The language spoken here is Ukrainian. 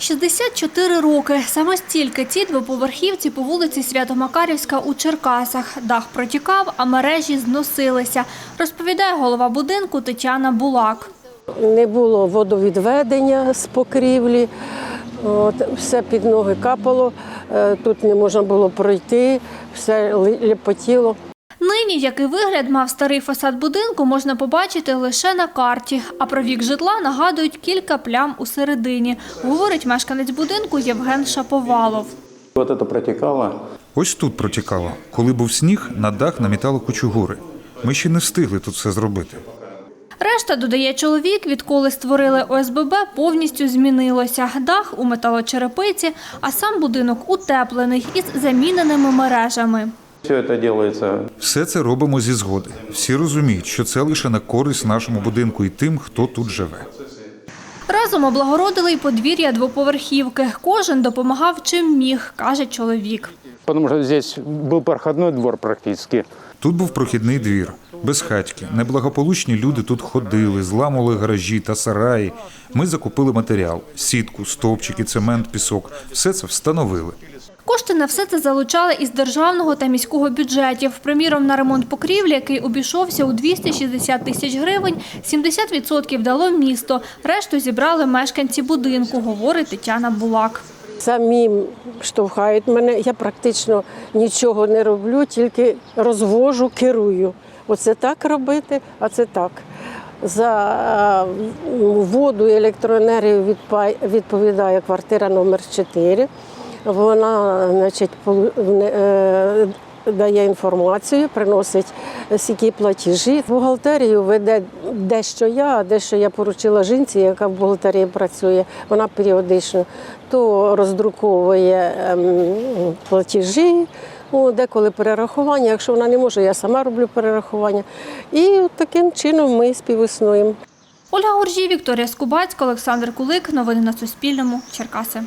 64 роки. Саме стільки ці двоповерхівці по вулиці Свято-Макарівська у Черкасах. Дах протікав, а мережі зносилися, розповідає голова будинку Тетяна Булак. Не було водовідведення з покрівлі, от, все під ноги капало, е, тут не можна було пройти, все ліпотіло. Нині, який вигляд мав старий фасад будинку, можна побачити лише на карті. А про вік житла нагадують кілька плям у середині, говорить мешканець будинку Євген Шаповалов. Вот это протекало. Ось тут протікало. Коли був сніг, на дах намітало кучугури. Ми ще не встигли тут все зробити. Решта, додає чоловік, відколи створили ОСББ, повністю змінилося. Дах у металочерепиці, а сам будинок утеплений із заміненими мережами. Все это делается Все це робимо зі згоди. Всі розуміють, що це лише на користь нашому будинку і тим, хто тут живе. Разом облагородили й подвір'я двоповерхівки. Кожен допомагав чим міг, каже чоловік. потому что здесь был проходной двор практически. Тут був прохідний двір, безхатьки. Неблагополучні люди тут ходили, зламували гаражі та сараї. Ми закупили матеріал: сітку, стовпчики, цемент, пісок. Все це встановили. Кошти на все це залучали із державного та міського бюджетів. Приміром, на ремонт покрівлі, який обійшовся у 260 тисяч гривень, 70% дало місто. Решту зібрали мешканці будинку, говорить Тетяна Булак. Самі штовхають мене, я практично нічого не роблю, тільки розвожу, керую. Оце так робити, а це так. За е, воду і електроенергію відповідає квартира номер 4. Вона значить, е, дає інформацію, приносить скільки платежі. Бухгалтерію веде дещо я, а дещо я поручила жінці, яка в бухгалтерії працює. Вона періодично то роздруковує ем, платежі, о, деколи перерахування. Якщо вона не може, я сама роблю перерахування. І таким чином ми співіснуємо. Ольга Горжій, Вікторія Скубацька, Олександр Кулик. Новини на Суспільному. Черкаси.